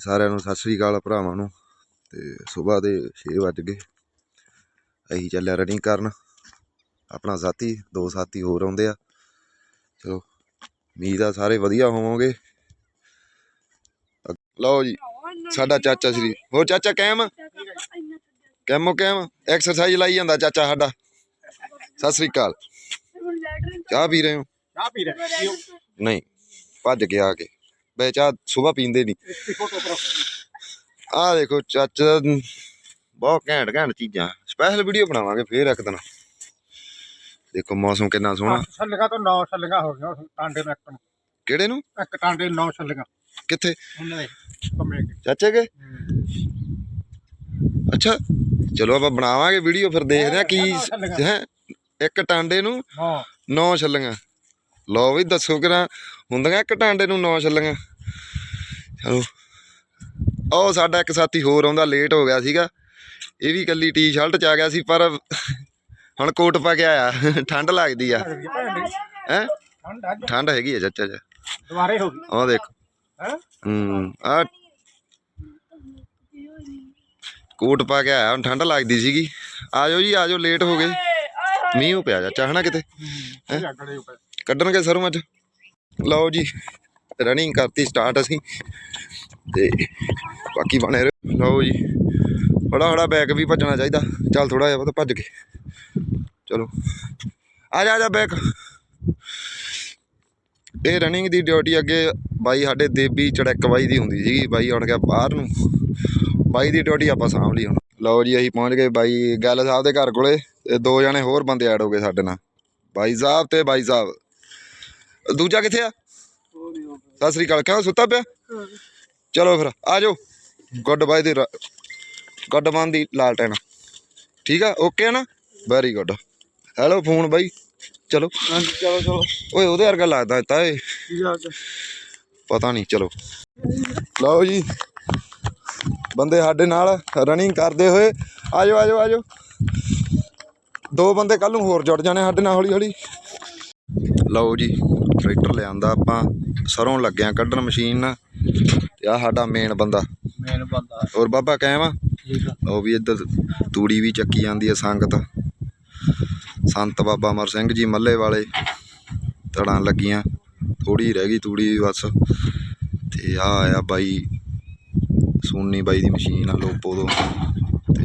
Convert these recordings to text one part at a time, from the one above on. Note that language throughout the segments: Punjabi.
ਸਾਰਿਆਂ ਨੂੰ ਸਤਿ ਸ੍ਰੀ ਅਕਾਲ ਭਰਾਵਾਂ ਨੂੰ। ਤੇ ਸਵੇਰ ਦੇ 6 ਵੱਜ ਗਏ। ਅਸੀਂ ਚੱਲਿਆ ਰਨਿੰਗ ਕਰਨ। ਆਪਣਾ ਸਾਥੀ ਦੋ ਸਾਥੀ ਹੋਰ ਆਉਂਦੇ ਆ। ਚਲੋ ਉਮੀਦ ਆ ਸਾਰੇ ਵਧੀਆ ਹੋਵੋਗੇ। ਲਓ ਜੀ ਸਾਡਾ ਚਾਚਾ ਸ੍ਰੀ ਹੋਰ ਚਾਚਾ ਕੈਮ ਕੈਮੋ ਕੈਮ ਐਕਸਰਸਾਈਜ਼ ਲਾਈ ਜਾਂਦਾ ਚਾਚਾ ਸਾਡਾ। ਸਤਿ ਸ੍ਰੀ ਅਕਾਲ। ਚਾਹ ਪੀ ਰਹੇ ਹੋ? ਚਾਹ ਪੀ ਰਹੇ ਨਹੀਂ ਭੱਜ ਕੇ ਆ ਕੇ। ਬੇ ਚਾਹ ਸਵੇਰ ਪੀਂਦੇ ਨਹੀਂ ਆਹ ਦੇਖੋ ਚਾਚਾ ਬਹੁਤ ਘੈਂਟ ਘੈਂਟ ਚੀਜ਼ਾਂ। ਸਪੈਸ਼ਲ ਵੀਡੀਓ ਬਣਾਵਾਂਗੇ ਫੇਰ ਇੱਕ ਦਿਨ। ਦੇਖੋ ਮੌਸਮ ਕਿੰਨਾ ਸੋਹਣਾ। ਛੱਲੀਆਂ ਤੋਂ 9 ਛੱਲੀਆਂ ਹੋ ਗਈਆਂ ਟਾਂਡੇ ਨੂੰ ਇੱਕ ਨੂੰ। ਕਿਹੜੇ ਨੂੰ? ਇੱਕ ਟਾਂਡੇ 9 ਛੱਲੀਆਂ। ਕਿੱਥੇ? ਉਹਨਾਂ ਦੇ ਚਾਚੇ ਕੇ ਅੱਛਾ ਚਲੋ ਆਪਾਂ ਬਣਾਵਾਂਗੇ ਵੀਡੀਓ ਫਿਰ ਦੇਖਦੇ ਆ ਕੀ ਹੈ ਇੱਕ ਟਾਂਡੇ ਨੂੰ ਹਾਂ ਨੌ ਛੱਲੀਆਂ। ਲਓ ਵੀ ਦੱਸੋ ਕਿਰਾ ਹੁੰਦੀਆਂ ਇੱਕ ਟਾਂਡੇ ਨੂੰ ਨੌ ਛੱਲੀਆਂ। ਚਲੋ। ਉਹ ਸਾਡਾ ਇੱਕ ਸਾਥੀ ਹੋਰ ਆਉਂਦਾ ਲੇਟ ਹੋ ਗਿਆ ਸੀਗਾ। ਇਹ ਵੀ ਕੱਲੀ ਟੀ-ਸ਼ਰਟ ਚ ਆ ਗਿਆ ਸੀ ਪਰ ਹੁਣ ਕੋਟ ਪਾ ਕੇ ਆਇਆ। ਠੰਡ ਲੱਗਦੀ ਆ। ਹੈ? ਠੰਡ ਹੈਗੀ ਆ ਚਾਚਾ ਜੀ। ਦੁਬਾਰੇ ਹੋ ਗਈ। ਉਹ ਦੇਖੋ। ਹੈ? ਹੂੰ ਆ ਕੋਟ ਪਾ ਕੇ ਆਇਆ ਹੁਣ ਠੰਡ ਲੱਗਦੀ ਸੀਗੀ। ਆਜੋ ਜੀ ਆਜੋ ਲੇਟ ਹੋ ਗਏ। ਮੀਂਹ ਪਿਆ ਜਾ ਚਾਹਣਾ ਕਿਤੇ। ਉੱਪਰ। ਕੱਢਣਗੇ ਸਰੋਂ ਅੱਜ। ਲਓ ਜੀ ਰਨਿੰਗ ਕਰਤੀ ਸਟਾਰਟ ਅਸੀਂ। ਤੇ ਬਾਕੀ ਬਣੇ ਰਹੋ। ਲਓ ਜੀ ਥੋੜਾ ਥੋੜਾ ਬੈਕ ਵੀ ਭੱਜਣਾ ਚਾਹੀਦਾ। ਚੱਲ ਥੋੜਾ ਜਿਹਾ ਬਹੁਤ ਭੱਜ ਕੇ ਚਲੋ, ਆ ਜਾ ਆ ਜਾ ਬੈਕ ਇਹ ਰਨਿੰਗ ਦੀ ਡਿਊਟੀ ਅੱਗੇ ਬਾਈ ਸਾਡੇ ਦੇਬੀ ਚੜਕ ਬਾਈ ਦੀ ਹੁੰਦੀ ਸੀਗੀ। ਬਾਈ ਹੁਣ ਗਿਆ ਬਾਹਰ ਨੂੰ। ਬਾਈ ਦੀ ਡਿਊਟੀ ਆਪਾਂ ਸਾਂਭ ਲਈ ਹੁਣ। ਲਓ ਜੀ, ਅਸੀਂ ਪਹੁੰਚ ਗਏ ਬਾਈ ਗੱਲ ਸਾਹਿਬ ਦੇ ਘਰ ਕੋਲੇ। ਦੋ ਜਣੇ ਹੋਰ ਬੰਦੇ ਐਡ ਹੋ ਗਏ ਸਾਡੇ ਨਾਲ। ਬਾਈ ਸਾਹਿਬ ਤੇ ਬਾਈ ਸਾਹਿਬ। ਦੂਜਾ ਕਿੱਥੇ ਆ? ਸਤਿ ਸ੍ਰੀ ਅਕਾਲ ਕਿਉਂ ਸੁੱਤਾ ਪਿਆ? ਚਲੋ ਫਿਰ ਆ ਜਾਓ। ਗੁੱਡ ਬਾਈ ਦੀ ਗੁੱਡ ਮਨ ਦੀ ਲਾਲਟੈਨ ਠੀਕ ਆ ਓਕੇ ਨਾ? Very good hello phone bye. ਚਲੋ। ਹਾਂਜੀ ਚਲੋ ਚਲੋ। ਓਏ ਉਹਦੇ ਵਰਗਾ ਲੱਗਦਾ ਤਾ ਏ। ਪਤਾ ਨਹੀਂ ਚਲੋ। ਲਓ ਜੀ। ਬੰਦੇ ਸਾਡੇ ਨਾਲ ਰਨਿੰਗ ਕਰਦੇ ਹੋਏ। ਆਜੋ ਆਜੋ ਆਜੋ ਦੋ ਬੰਦੇ ਕੱਲ ਨੂੰ ਹੋਰ ਜੁੜ ਜਾਣੇ ਸਾਡੇ ਨਾਲ ਹੌਲੀ ਹੌਲੀ ਲਓ ਜੀ। ਟਰੈਕਟਰ ਲਿਆਂਦਾ ਆਪਾਂ ਸਰੋਂ ਲੱਗਿਆ ਕੱਢਣ ਮਸ਼ੀਨ ਨਾਲ ਤੇ ਆ ਸਾਡਾ ਮੇਨ ਬੰਦਾ। ਮੇਨ ਬੰਦਾ। ਹੋਰ ਬਾਬਾ ਕਾਇਮ ਆ? ਆ। ਉਹ ਵੀ ਇੱਧਰ ਤੂੜੀ ਵੀ ਚੱਕੀ ਜਾਂਦੀ ਹੈ ਸੰਗਤ। ਸੰਤ ਬਾਬਾ ਅਮਰ ਸਿੰਘ ਜੀ ਮੱਲੇ ਵਾਲੇ ਤੜਾਂ ਲੱਗੀਆਂ। ਥੋੜੀ ਰਹਿ ਗਈ ਤੂੜੀ ਬਸ। ਤੇ ਆ ਆਇਆ ਬਾਈ ਸੋਨੀ ਬਾਈ ਦੀ ਮਸ਼ੀਨ ਆ ਲੋਪੋ ਤੋਂ। ਤੇ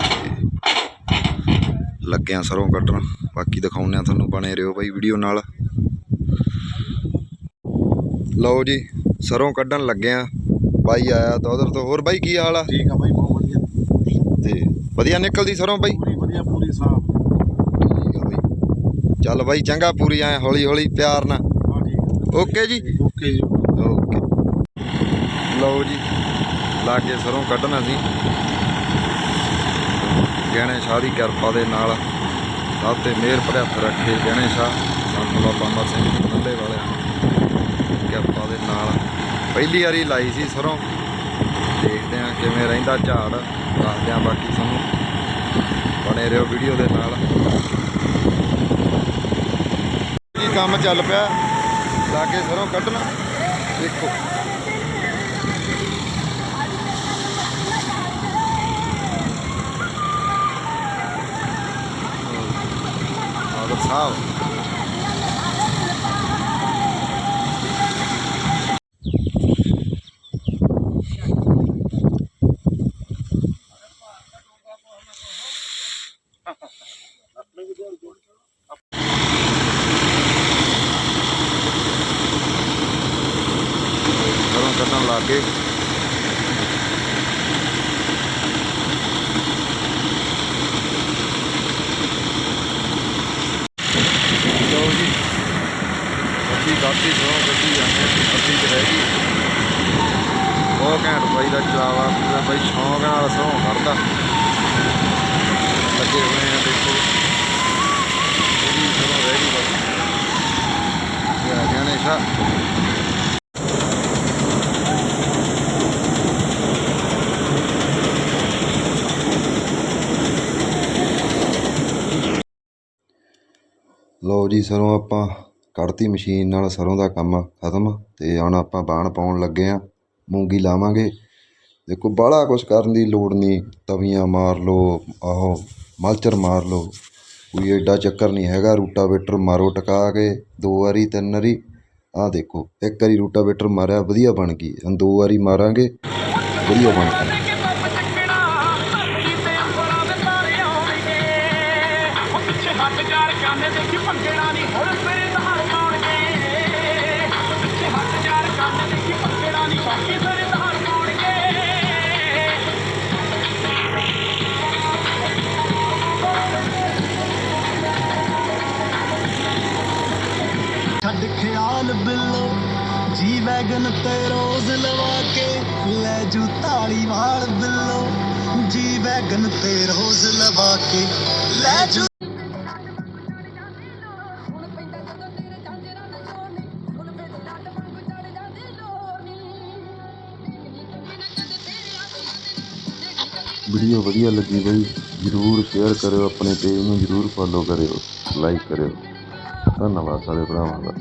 ਲੱਗਿਆ ਸਰੋਂ ਕੱਢਣ। ਬਾਕੀ ਦਿਖਾਉਂਦੇ ਆ ਤੁਹਾਨੂੰ ਬਣੇ ਰਹੋ ਬਾਈ ਵੀਡੀਓ ਨਾਲ। ਲਓ ਜੀ ਸਰੋਂ ਕੱਢਣ ਲੱਗੇ ਆ। ਬਾਈ ਆਇਆ ਤਾਂ ਉਧਰ ਤੋਂ। ਹੋਰ ਬਾਈ ਕੀ ਹਾਲ ਆ? ਠੀਕ ਆ ਬਾਈ ਬਹੁਤ ਵਧੀਆ। ਤੇ ਵਧੀਆ ਨਿਕਲਦੀ ਸਰੋਂ ਬਾਈ? ਪੂਰੀ ਵਧੀਆ ਪੂਰੀ ਸਾਫ਼। ਠੀਕ ਆ ਬਾਈ। ਚੱਲ ਬਾਈ ਚੰਗਾ ਪੂਰੀ ਐ ਹੌਲੀ ਹੌਲੀ ਪਿਆਰ ਨਾਲ। ਹਾਂ ਠੀਕ ਓਕੇ ਜੀ। ਓਕੇ ਜੀ। ਓਕੇ। ਲਓ ਜੀ ਲਾਗੇ ਸਰੋਂ ਕੱਢਣਾ ਸੀ। ਗਹਿਣੇ ਸ਼ਾਹ ਦੀ ਕਿਰਪਾ ਦੇ ਨਾਲ। ਸਭ ਤੇ ਮਿਹਰ ਭਰਿਆ ਰੱਖੇ ਗਹਿਣੇ ਸ਼ਾਹ। ਸੰਤ ਬਾਬਾ ਅਮਰ ਸਿੰਘ ਮੰਦੇ ਵਾਲਿਆਂ ਦੀ ਦੇ ਨਾਲ। ਪਹਿਲੀ ਵਾਰੀ ਲਾਈ ਸੀ ਸਰੋਂ। ਦੇਖਦੇ ਆ ਕਿਵੇਂ ਰਹਿੰਦਾ ਝਾੜ। ਦੱਸਦੇ ਆ ਬਾਕੀ ਸਾਨੂੰ ਬਣੇ ਰਹੋ ਵੀਡੀਓ ਦੇ ਨਾਲ। ਕੀ ਕੰਮ ਚੱਲ ਪਿਆ? ਲਾਗੇ ਸਰੋਂ ਕੱਢਣਾ। ਦੇਖੋ। ਆਦਰ ਸਾਹਿਬ ਸਰੋਂ ਕੱਢਣ ਲੱਗੇ ਲਓ ਜੀ ਅੱਧੀ ਗਾਤੀ ਸਰੋਂ ਕੱਢੀ ਜਾਂਦੇ ਆ, ਚ ਰਹਿ ਗਈ ਬਹੁਤ ਘੈਂਟ ਬਾਈ ਦਾ ਚਲਾਵਾ ਪੂਰਾ ਬਾਈ ਸ਼ੌਂਕ ਨਾਲ ਸਰੋਂ ਕੱਢਦਾ ਲੱਗੇ ਹੋਏ ਆ ਦੇਖੋ। ਇਹਦੀ ਸਰੋਂ ਰਹਿ ਗਈ ਬਸ। ਆ ਗਿਆ ਨੇ ਲਓ ਜੀ, ਸਰੋਂ ਆਪਾਂ ਕੱਢਤੀ ਮਸ਼ੀਨ ਨਾਲ, ਸਰੋਂ ਦਾ ਕੰਮ ਖਤਮ ਤੇ ਹੁਣ ਆਪਾਂ ਬਾਣ ਪਾਉਣ ਲੱਗੇ ਆ ਮੂੰਗੀ ਲਾਵਾਂਗੇ। ਦੇਖੋ, ਬਾਹਲਾ ਕੁਛ ਕਰਨ ਦੀ ਲੋੜ ਨਹੀਂ। ਤਵੀਆਂ ਮਾਰ ਲਓ, ਆਹੋ। ਮਲਚਰ ਮਾਰ ਲਓ। ਕੋਈ ਐਡਾ ਚੱਕਰ ਨਹੀਂ ਹੈਗਾ, ਰੂਟਾਵੇਟਰ ਮਾਰੋ ਟਕਾ ਕੇ, ਦੋ ਵਾਰੀ, ਤਿੰਨ ਵਾਰੀ। ਆਹ ਦੇਖੋ, ਇੱਕ ਵਾਰੀ ਰੂਟਾਵੇਟਰ ਮਾਰਿਆ, ਵਧੀਆ ਬਣ ਗਈ। ਹੁਣ ਦੋ ਵਾਰੀ ਮਾਰਾਂਗੇ, ਵਧੀਆ ਬਣ ਗਈ। ਛੱਡ ਖਿਆਲ ਬਿੱਲੋ ਜੀ ਵੈਗਨ ਤੇ ਰੋਜ਼ ਲਵਾ ਕੇ ਲੈ ਜੂ ਤਾਲੀ ਵਾਲ ਬਿੱਲੋ ਜੀ ਵੈਗਨ ਤੇ ਰੋਜ਼ ਲਵਾ ਕੇ ਲੈ ਜੂ। ਵੀਡੀਓ ਵਧੀਆ ਲੱਗੀ ਬਈ ਜਰੂਰ ਸ਼ੇਅਰ ਕਰਿਓ ਆਪਣੇ ਪੇਜ ਨੂੰ ਜਰੂਰ ਫੋਲੋ ਕਰਿਓ ਲਾਈਕ ਕਰਿਓ। ਧੰਨਵਾਦ ਸਾਰੇ ਭਰਾਵਾਂ ਦਾ।